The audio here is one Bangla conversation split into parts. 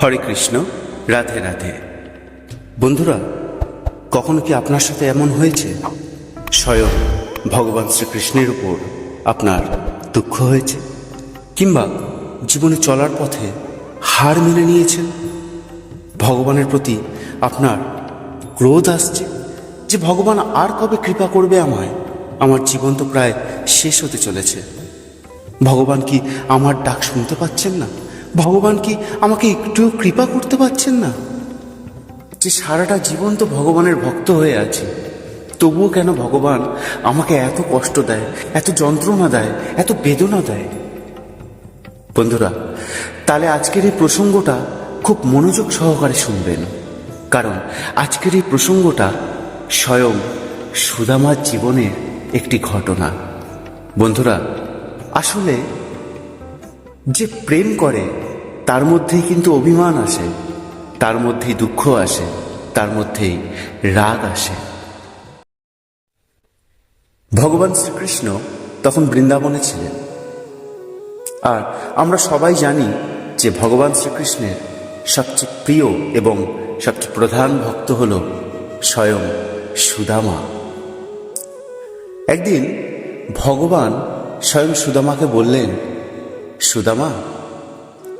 হরে কৃষ্ণ, রাধে রাধে। বন্ধুরা, কখনো কি আপনার সাথে এমন হয়েছে? স্বয়ং ভগবান শ্রীকৃষ্ণের উপর আপনার দুঃখ হয়েছে? কিংবা জীবনে চলার পথে হার মেনে নিয়েছেন? ভগবানের প্রতি আপনার ক্রোধ আসছে যে ভগবান আর কবে কৃপা করবে আমায়? আমার জীবন তো প্রায় শেষ হতে চলেছে। ভগবান কি আমার ডাক শুনতে পাচ্ছেন না? ভগবান কি আমাকে একটুও কৃপা করতে পারছেন না? যে সারাটা জীবন তো ভগবানের ভক্ত হয়ে আছি, তবুও কেন ভগবান আমাকে এত কষ্ট দেয়, এত যন্ত্রণা দেয়, এত বেদনা দেয়? বন্ধুরা, তাহলে আজকের এই প্রসঙ্গটা খুব মনোযোগ সহকারে শুনবেন। কারণ আজকের এই প্রসঙ্গটা স্বয়ং সুদামার জীবনের একটি ঘটনা। বন্ধুরা, আসলে যে প্রেম করে তার মধ্যেই কিন্তু অভিমান আসে, তার মধ্যেই দুঃখ আসে, তার মধ্যেই রাগ আসে। ভগবান শ্রীকৃষ্ণ তখন বৃন্দাবনে ছিলেন। আর আমরা সবাই জানি যে ভগবান শ্রীকৃষ্ণের সবচেয়ে প্রিয় এবং সবচেয়ে প্রধান ভক্ত হল স্বয়ং সুদামা। একদিন ভগবান স্বয়ং সুদামাকে বললেন, সুদামা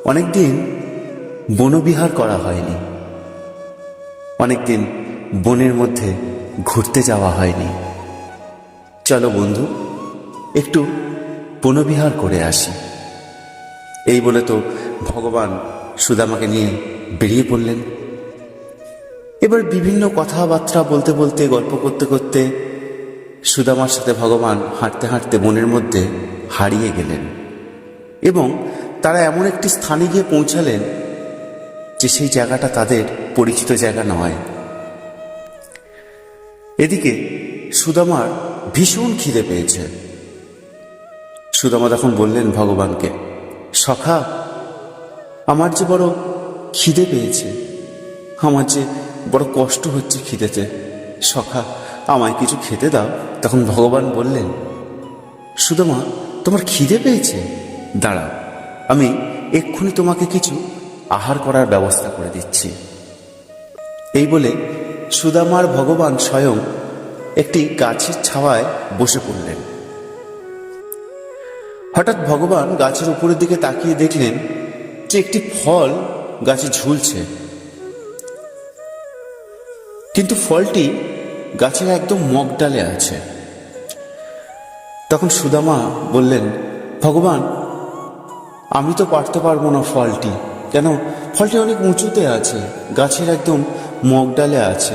অনেকদিন বনবিহার করা হয়নি। অনেকদিন বনের মধ্যে ঘুরতে যাওয়া হয়নি। চলো বন্ধু, একটু বনবিহার করে আসি। এই বলে তো ভগবান সুদামাকে নিয়ে বেরিয়ে পড়লেন। এবার বিভিন্ন কথাবার্তা বলতে বলতে, গল্প করতে করতে সুদামার সাথে ভগবান হাঁটতে হাঁটতে বনের মধ্যে হারিয়ে গেলেন এবং তারা এমন একটি স্থানে গিয়ে পৌঁছালেন যে সেই জায়গাটা তাদের পরিচিত জায়গা নয়। এদিকে সুদামার ভীষণ খিদে পেয়েছে। সুদামা তখন বললেন, ভগবানকে, সখা, আমার যে বড় খিদে পেয়েছে, আমার যে বড় কষ্ট হচ্ছে খিদেতে, সখা, আমায় কিছু খেতে দাও। তখন ভগবান বললেন, সুদামা, তোমার খিদে পেয়েছে? দাঁড়াও আমি এক্ষুনি তোমাকে কিছু আহার করার ব্যবস্থা করে দিচ্ছি। এই বলে সুদামার ভগবান স্বয়ং একটি গাছের ছাওয়ায় বসে পড়লেন। হঠাৎ ভগবান গাছের উপরের দিকে তাকিয়ে দেখলেন যে একটি ফল গাছে ঝুলছে। কিন্তু ফলটি গাছের একদম মগ ডালে আছে। তখন সুদামা বললেন, ভগবান আমি তো পারতে পারব না ফলটি। কেন? ফলটি অনেক উঁচুতে আছে, গাছের একদম মগডালে আছে।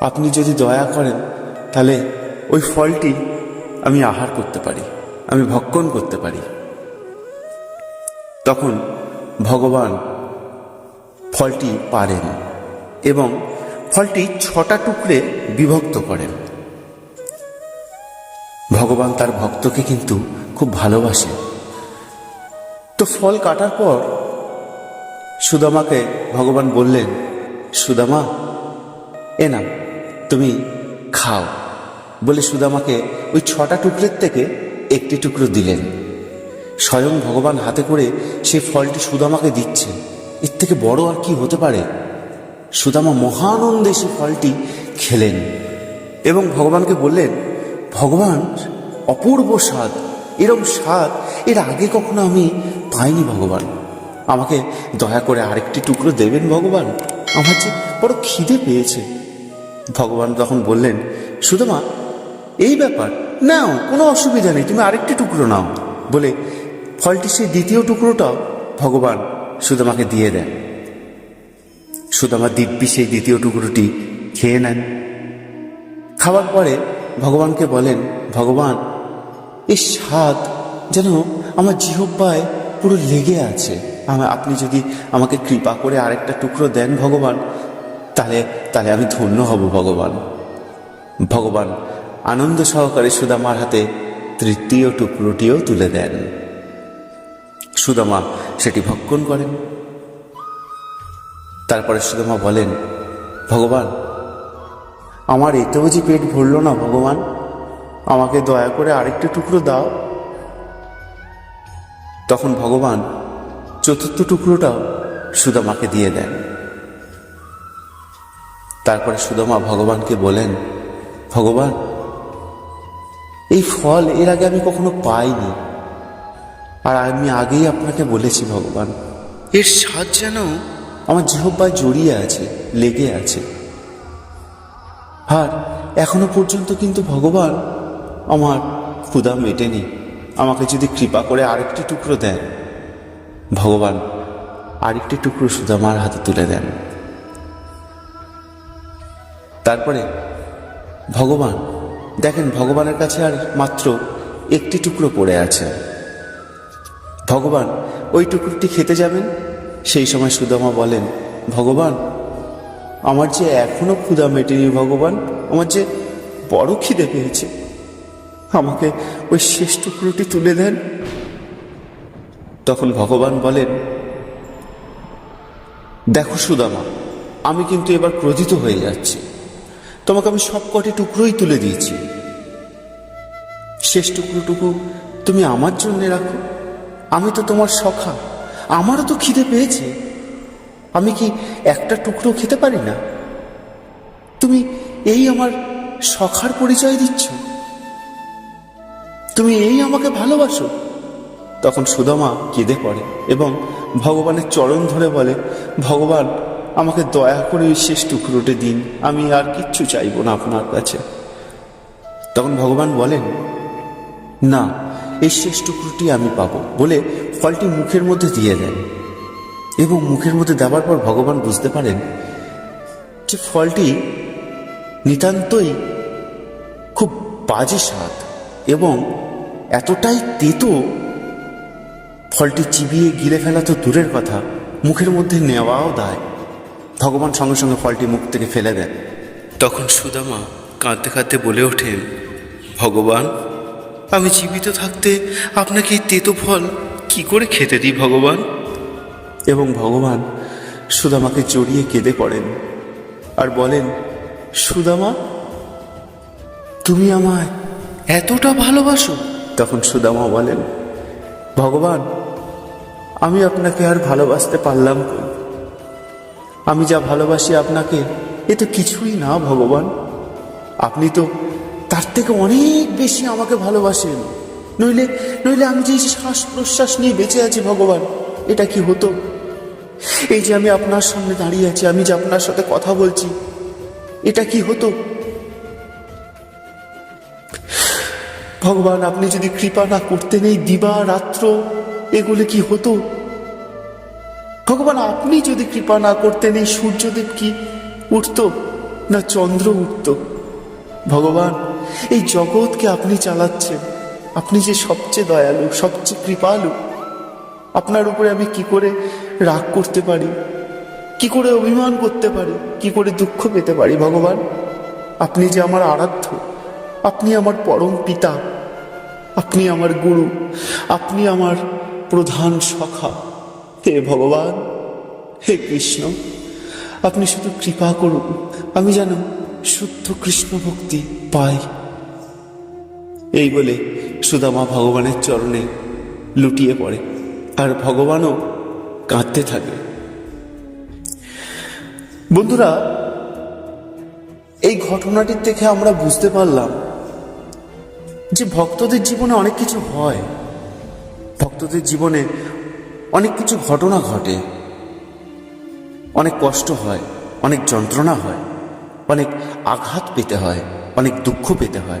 আপনি যদি দয়া করেন, তাহলে ওই ফলটি আমি আহার করতে পারি, আমি ভক্ষণ করতে পারি। তখন ভগবান ফলটি পারেন এবং ফলটি ছটা টুকরে বিভক্ত করেন। ভগবান তার ভক্তকে কিন্তু খুব ভালোবাসে। তো ফল কাটার পর সুদামাকে ভগবান বললেন, সুদামা, এ না তুমি খাও। বলে সুদামাকে ওই ছটা টুকরের থেকে একটি টুকরো দিলেন। স্বয়ং ভগবান হাতে করে সেই ফলটি সুদামাকে দিচ্ছে। এর থেকে বড় আর কি হতে পারে? সুদামা মহানন্দে সে ফলটি খেলেন এবং ভগবানকে বললেন, ভগবান, অপূর্ব স্বাদ এরম স্বাদ, এর আগে কখনো আমি পাইনি ভগবান। আমাকে দয়া করে আরেকটি টুকরো দেবেন ভগবান। আমার যে বড় খিদে পেয়েছে। ভগবান তখন বললেন, সুদামা, এই ব্যাপার, নাও, কোনো অসুবিধা নেই, তুমি আরেকটি টুকরো নাও। বলে ফলটি সেই দ্বিতীয় টুকরোটাও ভগবান সুদামাকে দিয়ে দেন। সুদামা দিব্যি সেই দ্বিতীয় টুকরোটি খেয়ে নেন। খাওয়ার পরে ভগবানকে বলেন, ভগবান এই স্বাদ যেন আমার জিহব্বায় পুরো লেগে আছে। আমা- আপনি যদি আমাকে কৃপা করে আরেকটা টুকরো দেন ভগবান, তাহলে তাহলে আমি ধন্য হব ভগবান। ভগবান, আনন্দ সহকারে সুদামার হাতে তৃতীয় টুকরোটিও তুলে দেন। সুদামা সেটি ভক্ষণ করেন। তারপরে সুদামা বলেন, ভগবান, আমার এতেও যে পেট ভরল না ভগবান আমাকে দয়া করে আরেকটা টুকরো দাও। তখন ভগবান চতুর্থ টুকরোটাও সুদামাকে দিয়ে দেন। তারপরে সুদামা ভগবানকে বলেন, ভগবান, এই ফল এর আগে আমি কখনো পাইনি। আর আমি আগেই আপনাকে বলেছি ভগবান, এর স্বাদ যেন আমার জিহব্বায় জড়িয়ে আছে, লেগে আছে। আর এখনও পর্যন্ত কিন্তু ভগবান আমার ক্ষুদা মেটেনি। আমাকে যদি কৃপা করে আরেকটি টুকরো দেন। ভগবান, আরেকটি টুকরো সুদামার হাতে তুলে দেন। তারপরে, ভগবান, দেখেন ভগবানের কাছে আর মাত্র একটি টুকরো পড়ে আছে। ভগবান, ওই টুকরোটি খেতে যাবেন? সেই সময় সুদামা বলেন, ভগবান, আমার যে এখনও ক্ষুদা মেটেনি ভগবান, আমার যে বড় খিদে পেয়েছে আমাকে ওই শেষ টুকরোটি তুলে দেন। তখন ভগবান বলেন, দেখো সুদামা, আমি কিন্তু এবার ক্রোধিত হয়ে যাচ্ছি। তোমাকে আমি সব কটি টুকরোই তুলে দিয়েছি। শেষ টুকরোটুকু তুমি আমার জন্য রাখো। আমি তো তোমার সখা, আমারও তো খিদে পেয়েছে। আমি কি একটা টুকরো খেতে পারি না? তুমি এই আমার সখার পরিচয় দিচ্ছ? তুমি এই আমাকে ভালোবাসো। তখন সুদামা কেঁদে পড়ে এবং ভগবানের চরণ ধরে বলে, ভগবান, আমাকে দয়া করে ওই শেষ টুকরোটে দিন, আমি আর কিচ্ছু চাইব না আপনার কাছে। তখন ভগবান বলেন, না, এই শেষ টুকরোটি আমি পাবো। বলে ফলটি মুখের মধ্যে দিয়ে দেন এবং মুখের মধ্যে দেওয়ার পর ভগবান বুঝতে পারেন যে ফলটি নিতান্তই খুব বাজে স্বাদ। এবং এতটাই তেতো ফলটি চিবিয়ে গিলে ফেলা তো দূরের কথা মুখের মধ্যে নেওয়াও দায়। ভগবান সঙ্গে সঙ্গে ফলটি মুখ থেকে ফেলে দেন। তখন সুদামা কাঁদতে কাঁদতে বলে ওঠেন ভগবান আমি জীবিত থাকতে আপনাকে এই তেতো ফল কি করে খেতে দিই ভগবান? এবং ভগবান সুদামাকে জড়িয়ে কেঁদে পড়েন আর বলেন সুদামা তুমি আমায় এতটা ভালোবাসো? তখন সুদামা বলেন, ভগবান, আমি আপনাকে আর ভালোবাসতে পারলাম কই? আমি যা ভালোবাসি আপনাকে, এ তো কিছুই না, ভগবান। আপনি তো তার থেকে অনেক বেশি আমাকে ভালোবাসেন। নইলে নইলে আমি যে শ্বাস প্রশ্বাস নিয়ে বেঁচে আছি, ভগবান, এটা কি হতো? এই যে আমি আপনার সামনে দাঁড়িয়ে আছি, আমি যে আপনার সাথে কথা বলছি, এটা কি হতো? ভগবান, আপনি যদি কৃপা না করতেন এই দিবা রাত্র, এগুলি কি হতো? ভগবান, আপনি যদি কৃপা না করতেন এই সূর্যদেব কি উঠত না চন্দ্র উঠত? ভগবান, এই জগৎকে আপনি চালাচ্ছেন। আপনি যে সবচেয়ে দয়ালু, সবচেয়ে কৃপালু, আপনার উপরে আমি কি করে রাগ করতে পারি? কি করে অভিমান করতে পারি? কি করে দুঃখ পেতে পারি? ভগবান, আপনি যে আমার আরাধ্য আপনি আমার পরম পিতা, আপনি আমার গুরু, আপনি আমার প্রধান সখা। হে ভগবান, হে কৃষ্ণ, আপনি শুধু কৃপা করুন, আমি যেন শুদ্ধ কৃষ্ণ ভক্তি পাই। এই বলে সুদামা ভগবানের চরণে লুটিয়ে পড়ে, আর ভগবানও কাঁদতে থাকে। বন্ধুরা, এই ঘটনাটির থেকে আমরা বুঝতে পারলাম যে ভক্তদের জীবনে অনেক কিছু হয়, ভক্তদের জীবনে অনেক কিছু ঘটনা ঘটে, অনেক কষ্ট হয়, অনেক যন্ত্রণা হয়, অনেক আঘাত পেতে হয়, অনেক দুঃখ পেতে হয়।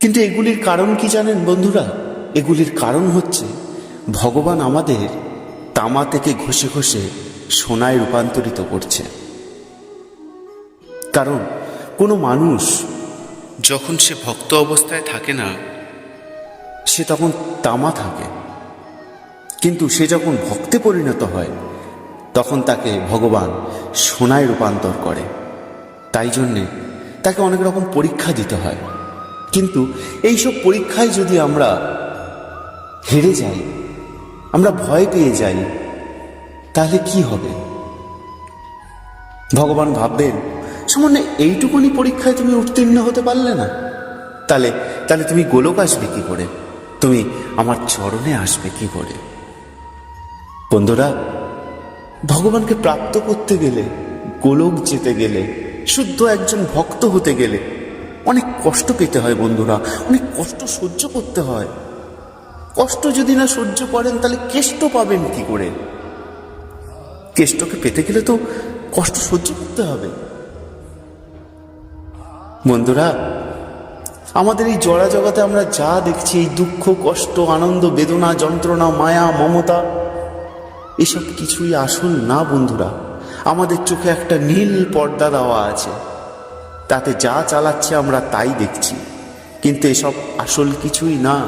কিন্তু এগুলির কারণ কি জানেন বন্ধুরা? এগুলির কারণ হচ্ছে ভগবান আমাদের তামা থেকে ঘষে ঘষে সোনায় রূপান্তরিত করছে। কারণ কোনো মানুষ যখন সে ভক্ত অবস্থায় থাকে না, সে তখন তামা থাকে। কিন্তু সে যখন ভক্তে পরিণত হয়, তখন তাকে ভগবান সোনায় রূপান্তর করে। তাই জন্যে তাকে অনেক রকম পরীক্ষা দিতে হয়। কিন্তু এইসব পরীক্ষায় যদি আমরা হেরে যাই, আমরা ভয় পেয়ে যাই, তাহলে কি হবে? ভগবান ভাববেন সামান্য এইটুকুনি পরীক্ষায় তুমি উত্তীর্ণ হতে পারলে না। তাহলে তাহলে তুমি গোলক আসবে কি করে? তুমি আমার চরণে আসবে কি করে? বন্ধুরা, ভগবানকে প্রাপ্ত করতে গেলে, গোলক যেতে গেলে, শুদ্ধ একজন ভক্ত হতে গেলে অনেক কষ্ট পেতে হয় বন্ধুরা, অনেক কষ্ট সহ্য করতে হয়। কষ্ট যদি না সহ্য করেন, তাহলে কেষ্ট পাবেন কি করে? কেষ্টকে পেতে গেলে তো কষ্ট সহ্য করতে হবে। বন্ধুরা, আমাদের এই জড়া জগতে আমরা যা দেখছি, এই দুঃখ, কষ্ট, আনন্দ, বেদনা, যন্ত্রণা, মায়া, মমতা, এসব কিছুই আসল না বন্ধুরা। আমাদের চোখে একটা নীল পর্দা দেওয়া আছে। তাতে যা চালাচ্ছে আমরা তাই দেখছি। কিন্তু এসব আসল কিছুই না।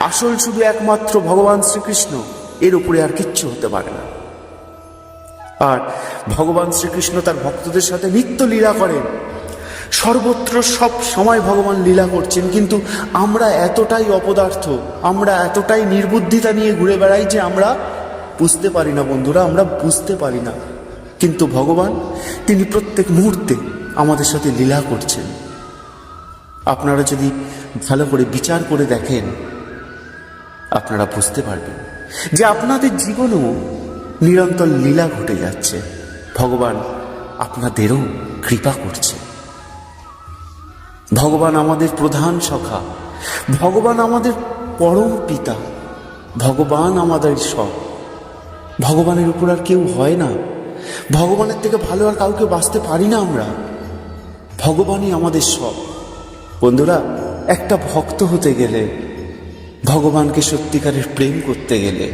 আসল শুধু একমাত্র ভগবান শ্রীকৃষ্ণ। এর উপরে আর কিচ্ছু হতে পারে না। আর ভগবান শ্রীকৃষ্ণ তার ভক্তদের সাথে নিত্য লীলা করেন। সর্বত্র সব সময় ভগবান লীলা করছেন, কিন্তু আমরা এতটাই অপদার্থ, আমরা এতটাই নির্বুদ্ধিতা নিয়ে ঘুরে বেড়াই যে আমরা বুঝতে পারি না বন্ধুরা, আমরা বুঝতে পারি না। কিন্তু ভগবান, তিনি প্রত্যেক মুহূর্তে আমাদের সাথে লীলা করছেন। আপনারা যদি ভালো করে বিচার করে দেখেন, আপনারা বুঝতে পারবেন যে আপনাদের জীবনেও নিরন্তর লীলা ঘটে যাচ্ছে। ভগবান আপনাদেরও কৃপা করছে। ভগবান আমাদের প্রধান সখা, ভগবান আমাদের পরম পিতা, ভগবান আমাদের সব। ভগবানের উপর আর কেউ হয় না। ভগবানের থেকে ভালো আর কাউকে বাঁচতে পারি না আমরা। ভগবানই আমাদের সব। বন্ধুরা, একটা ভক্ত হতে গেলে, ভগবানকে সত্যিকারের প্রেম করতে গেলে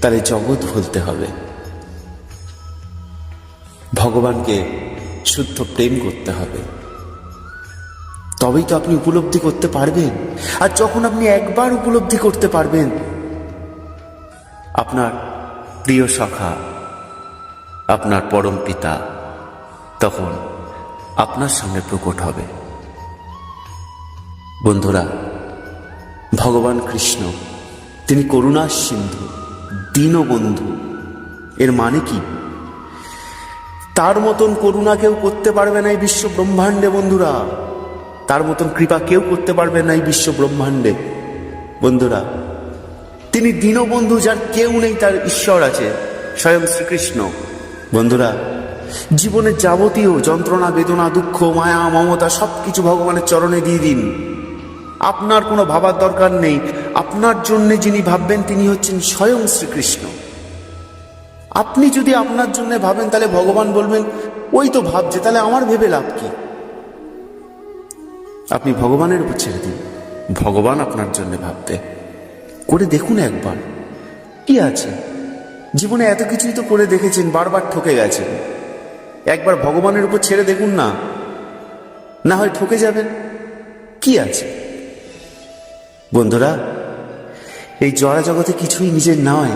তাহলে জগৎ ভুলতে হবে। ভগবানকে শুদ্ধ প্রেম করতে হবে। তবেই তো আপনি উপলব্ধি করতে পারবেন। আর যখন আপনি একবার উপলব্ধি করতে পারবেন, আপনার প্রিয় সখা, আপনার পরম পিতা তখন আপনার সামনে প্রকট হবে। বন্ধুরা, ভগবান কৃষ্ণ, তিনি করুণার সিন্ধু, দীনবন্ধু। এর মানে কি? তার মতন করুণা কেউ করতে পারবে না এই বিশ্ব ব্রহ্মাণ্ডে বন্ধুরা। তার মতন কৃপা কেউ করতে পারবে না এই বিশ্ব ব্রহ্মাণ্ডে। বন্ধুরা, তিনি দীনবন্ধু যার কেউ নেই, তার ঈশ্বর আছে, স্বয়ং শ্রীকৃষ্ণ। বন্ধুরা জীবনের যাবতীয় যন্ত্রণা, বেদনা, দুঃখ, মায়া, মমতা সব কিছু ভগবানের চরণে দিয়ে দিন। আপনার কোনো ভাবার দরকার নেই। আপনার জন্য যিনি ভাববেন, তিনি হচ্ছেন স্বয়ং শ্রীকৃষ্ণ। আপনি যদি আপনার জন্য ভাবেন, তাহলে ভগবান বলবেন, ওই তো ভাবছে, তাহলে আমার ভেবে লাভ কি? আপনি ভগবানের উপর ছেড়ে দিন। ভগবান আপনার জন্য ভাবতে। করে দেখুন একবার। কি আছে? জীবনে এত কিছুই তো করে দেখেছেন, বারবার ঠকে গেছেন। একবার ভগবানের উপর ছেড়ে দেখুন না। না হয় ঠকে যাবেন। কি আছে? বন্ধুরা, এই জড়া জগতে কিছুই নিজের নয়।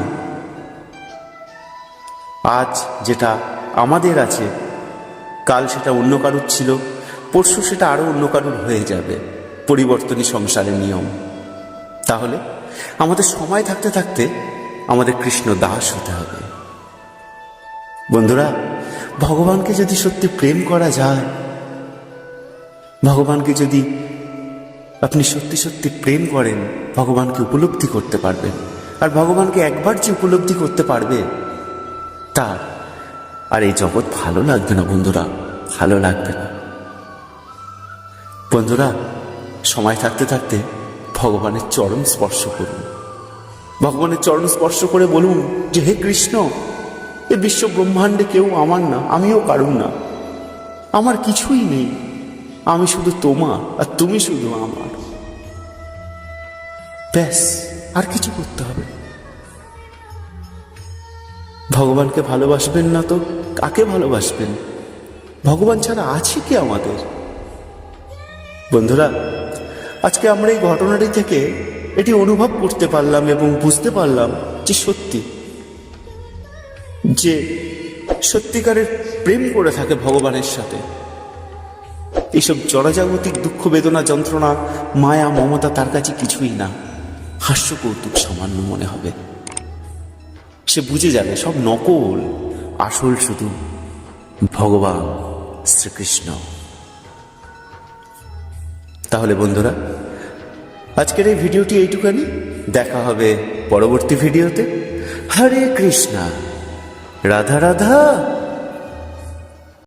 আজ যেটা আমাদের আছে, কাল সেটা অন্য কারুর ছিল। পরশু সেটা আরও অন্য কারুর হয়ে যাবে পরিবর্তনই সংসারের নিয়ম। তাহলে আমাদের সময় থাকতে থাকতে আমাদের কৃষ্ণ দাস হতে হবে। বন্ধুরা, ভগবানকে যদি সত্যি প্রেম করা যায়, ভগবানকে যদি আপনি সত্যি সত্যি প্রেম করেন, ভগবানকে উপলব্ধি করতে পারবেন। আর ভগবানকে একবার যে উপলব্ধি করতে পারবে, তার। আর এই জগৎ ভালো লাগবে না বন্ধুরা, ভালো লাগবে না। বন্ধুরা, সময় থাকতে থাকতে ভগবানের চরণ স্পর্শ করুন। ভগবানের চরণ স্পর্শ করে বলুন, যে হে কৃষ্ণ, এ বিশ্ব ব্রহ্মাণ্ডে কেউ আমার না, আমিও কারুর না। আমার কিছুই নেই, আমি শুধু তোমার আর তুমি শুধু আমার। ব্যাস, আর কিছু করতে হবে ভগবানকে ভালোবাসবেন না তো কাকে ভালোবাসবেন? ভগবান ছাড়া আছে কি আমাদের? বন্ধুরা, আজকে আমরা এই ঘটনাটি থেকে এটি অনুভব করতে পারলাম এবং বুঝতে পারলাম যে সত্যি, যে সত্যিকারের প্রেম করে থাকে ভগবানের সাথে। এইসব জড়জাগতিক দুঃখ বেদনা যন্ত্রণা, মায়া, মমতা তার কাছে কিছুই না। হাস্য কৌতুক সামান্য মনে হবে। সে বুঝে যাবে, সব নকল, আসল শুধু ভগবান শ্রীকৃষ্ণ। তাহলে বন্ধুরা আজকের এই ভিডিওটি এইটুকানি দেখা হবে পরবর্তী ভিডিওতে। হরে কৃষ্ণা। রাধা রাধা।